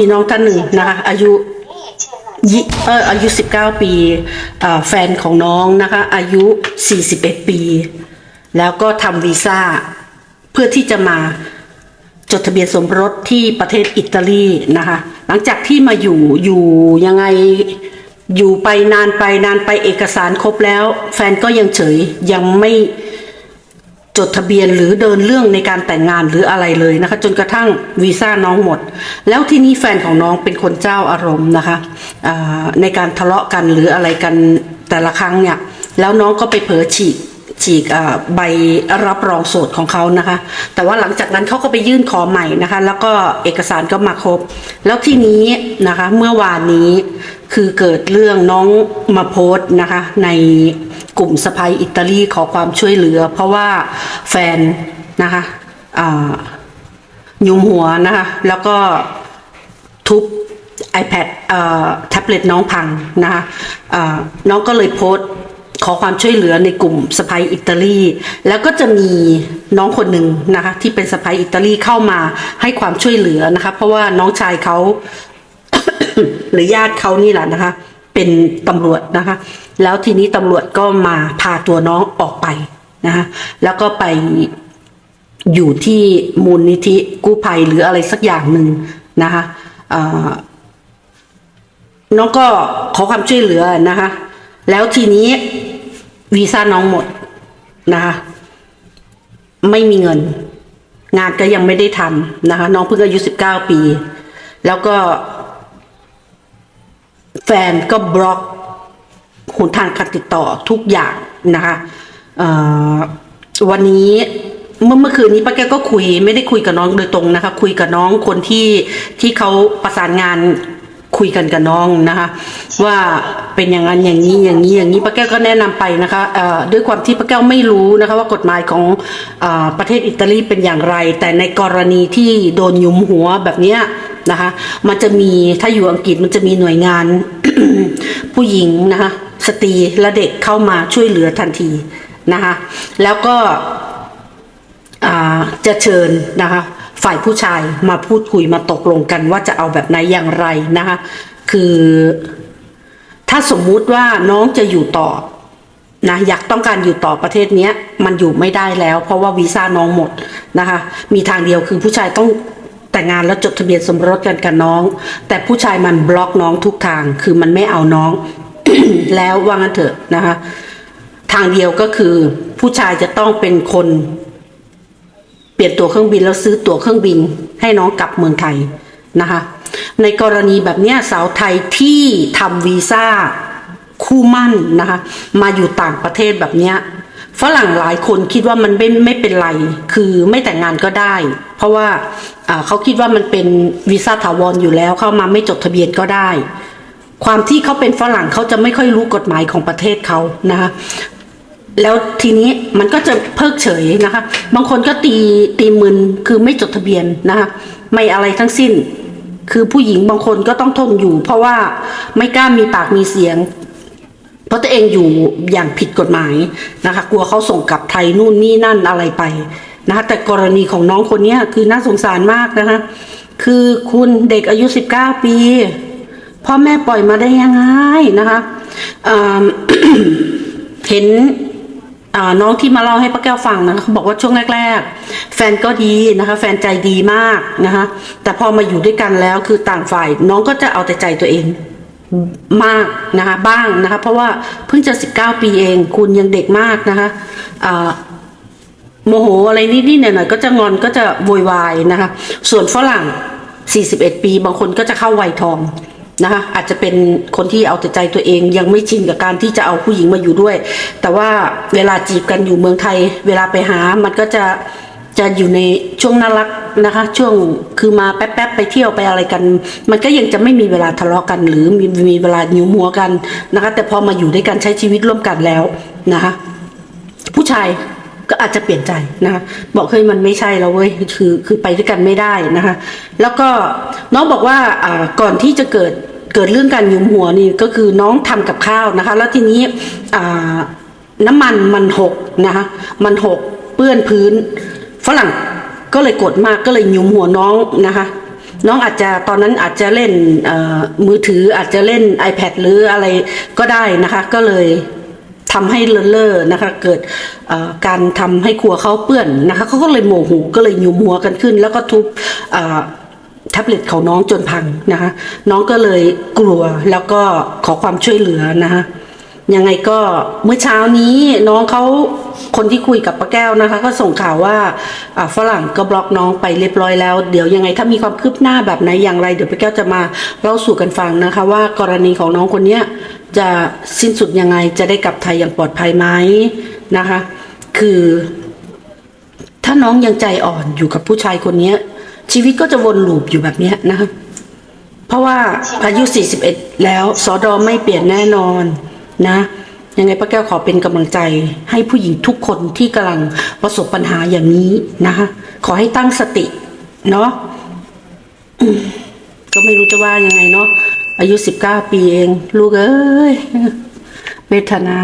มีน้องท่านหนึ่งนะคะ อายุยี่เอออายุ 19 ปีอ่าแฟนของน้องนะคะ อายุ 41 ปี แล้วก็ทำวีซ่า เพื่อที่จะมาจดทะเบียนสมรสที่ประเทศอิตาลีนะคะ หลังจากที่มาอยู่อยู่ยังไงอยู่ไปนานไปนานไปเอกสารครบแล้ว แฟนก็ยังเฉยยังไม่ จดทะเบียนหรือเดินเรื่องในการแต่งงานหรืออะไรเลยนะคะ จนกระทั่งวีซ่าน้องหมด แล้วที่นี้แฟนของน้องเป็นคนเจ้าอารมณ์นะคะในการทะเลาะกันหรืออะไรกันแต่ละครั้งเนี่ยแล้วน้องก็ไปเผลอฉีกฉีกใบรับรองโสดของเขานะคะ แต่ว่าหลังจากนั้นเขาก็ไปยื่นขอใหม่นะคะ แล้วก็เอกสารก็มาครบ แล้วที่นี้นะคะเมื่อวานนี้คือเกิดเรื่องน้องมาโพสต์นะคะใน กลุ่มสะพายอิตาลีขอความช่วยเหลือ เพราะว่าแฟนนะคะยุมหัวนะคะแล้วก็ทุบ iPad แท็บเล็ตน้องพังนะคะน้องก็เลยโพสต์ขอความช่วยเหลือในกลุ่มสไปอิตาลีแล้วก็จะมีน้องคนหนึ่งนะคะที่เป็นสไปอิตาลีเข้ามาให้ความช่วยเหลือนะคะเพราะว่าน้องชายเขาหรือญาติเขานี่แหละนะคะ เป็นตำรวจนะคะ แล้วทีนี้ตำรวจก็มาพาตัวน้องออกไปนะคะแล้วก็ไปอยู่ที่มูลนิธิกู้ภัยหรืออะไรสักอย่างหนึ่งนะคะน้องก็ขอความช่วยเหลือนะคะ แล้วทีนี้วีซ่าน้องหมดนะคะไม่มีเงิน งานก็ยังไม่ได้ทำนะคะ น้องเพิ่งอายุสิบเก้าปี แล้วก็ แฟนก็บล็อกหนทางการติดต่อทุกอย่างนะคะวันนี้เมื่อเมื่อคืนนี้ป้าแก้วก็คุยไม่ได้คุยกับน้องโดยตรงนะคะ คุยกับน้องคนที่ที่เขาประสานงานคุยกันกับน้องนะคะ ว่าเป็นอย่างนั้นอย่างนี้อย่างนี้อย่างนี้ป้าแก้วก็แนะนำไปนะคะด้วยความที่ป้าแก้วไม่รู้นะคะว่ากฎหมายของอประเทศอิตาลีเป็นอย่างไร แต่ในกรณีที่โดนยุมหัวแบบเนี้ย นะคะ มันจะมีถ้าอยู่อังกฤษมันจะมีหน่วยงาน ผู้หญิงนะคะสตรีและเด็กเข้ามาช่วยเหลือทันทีนะคะ แล้วก็จะเชิญนะคะฝ่ายผู้ชายมาพูดคุยมาตกลงกันว่าจะเอาแบบไหนอย่างไรนะคะ คือถ้าสมมุติว่าน้องจะอยู่ต่อนะอยากต้องการอยู่ต่อประเทศเนี้ยมันอยู่ไม่ได้แล้ว เพราะว่าวีซ่าน้องหมดนะคะ มีทางเดียวคือผู้ชายต้อง แต่งงานแล้วจดทะเบียนสมรสกันกับน้อง แต่ผู้ชายมันบล็อกน้องทุกทางคือมันไม่เอาน้อง แล้วว่างั้นเถอะนะคะ ทางเดียวก็คือ ผู้ชายจะต้องเป็นคน เปลี่ยนตั๋วเครื่องบินแล้วซื้อตั๋วเครื่องบิน ให้น้องกลับเมืองไทยนะคะ ในกรณีแบบเนี้ยสาวไทยที่ทำวีซ่าคู่มั่นนะคะ มาอยู่ต่างประเทศแบบเนี้ย ฝรั่งหลายคนคิดว่ามันไม่ไม่เป็นไร คือไม่แต่งงานก็ได้ เพราะว่าเขาคิดว่ามันเป็นวีซ่าถาวรอยู่แล้วเข้ามาไม่จดทะเบียนก็ได้ ความที่เขาเป็นฝรั่งเขาจะไม่ค่อยรู้กฎหมายของประเทศเขานะคะแล้วทีนี้มันก็จะเพิกเฉยนะคะ บางคนก็ตีตีมึนคือไม่จดทะเบียนนะคะไม่อะไรทั้งสิ้น คือผู้หญิงบางคนก็ต้องทนอยู่ เพราะว่าไม่กล้ามีปากมีเสียง เพราะตัวเองอยู่อย่างผิดกฎหมายนะคะ กลัวเขาส่งกลับไทยนู่นนี่นั่นอะไรไปนะคะแต่กรณีของน้องคนนี้คือน่าสงสารมากนะคะ คือคุณเด็กอายุ 19 ปีพ่อแม่ปล่อยมาได้ยังไงนะคะเห็นน้องที่มาเล่าให้ป้าแก้วฟังนะคะเขาบอกว่าช่วงแรก ๆ แฟนก็ดีนะคะ แฟนใจดีมากนะคะ แต่พอมาอยู่ด้วยกันแล้วคือต่างฝ่ายน้องก็จะเอาแต่ใจตัวเอง มากนะคะบ้างนะคะ เพราะว่าเพิ่งจะ 19 ปีเอง คุณยังเด็กมากนะคะโมโหอะไรนิดๆหน่อยๆก็จะงอนก็จะโวยวายนะคะ ส่วนฝรั่ง 41 ปีบางคนก็จะเข้าวัยทองนะคะอาจจะเป็นคนที่เอาแต่ใจตัวเองยังไม่ชินกับการที่จะเอาผู้หญิงมาอยู่ด้วย แต่ว่าเวลาจีบกันอยู่เมืองไทย เวลาไปหามันก็จะจะอยู่ในช่วงน่ารัก นะคะ ช่วงคือมาแป๊บๆไปเที่ยวไปอะไรกัน มันก็ยังจะไม่มีเวลาทะเลาะกัน หรือมีมีเวลาหิวหัวกันนะคะ แต่พอมาอยู่ด้วยกันใช้ชีวิตร่วมกันแล้วนะคะ ผู้ชายก็อาจจะเปลี่ยนใจนะคะบอกเฮ้ยมันไม่ใช่แล้วเว้ยคือคือไปด้วยกันไม่ได้นะคะ แล้วก็น้องบอกว่าอ่าก่อนที่จะเกิดเกิดเรื่องการหยุมหัวนี่ก็คือน้องทำกับข้าวนะคะ แล้วทีนี้อ่าน้ำมันมันหกนะคะมันหกเปื้อนพื้นฝรั่ง ก็เลยโกรธมากก็เลยหยุมหัวน้องนะคะ น้องอาจจะตอนนั้นอาจจะเล่นมือถืออาจจะเล่น iPad หรืออะไรก็ได้นะคะ ก็เลยทำให้เลอะเลอะนะคะ เกิดการทำให้ครัวเขาเปื้อนนะคะเขาก็เลยโมโหก็เลยหยุมหัวกันขึ้น แล้วก็ทุบแท็บเล็ตของน้องจนพังนะคะ น้องก็เลยกลัวแล้วก็ขอความช่วยเหลือนะคะ ยังไงก็เมื่อเช้านี้น้องเขาคนที่คุยกับป้าแก้วนะคะ ก็ส่งข่าวว่าฝรั่งก็บล็อกน้องไปเรียบร้อยแล้ว เดี๋ยวยังไงถ้ามีความคืบหน้าแบบไหนอย่างไร เดี๋ยวป้าแก้วจะมาเล่าสู่กันฟังนะคะ ว่ากรณีของน้องคนเนี้ยจะสิ้นสุดยังไงจะได้กลับไทยอย่างปลอดภัยไหมนะคะ คือ ถ้าน้องยังใจอ่อนอยู่กับผู้ชายคนเนี้ย ชีวิตก็จะวนลูปอยู่แบบนี้นะคะ เพราะว่าอายุ 41 แล้วสอดอไม่เปลี่ยนแน่นอน นะยังไงป้าแก้วขอเป็นกำลังใจให้ผู้หญิงทุกคนที่กำลังประสบปัญหาอย่างนี้นะคะขอให้ตั้งสติ เนาะก็ไม่รู้จะว่ายังไงเนาะอายุ19ปีเอง ลูกเอ้ยเวทนา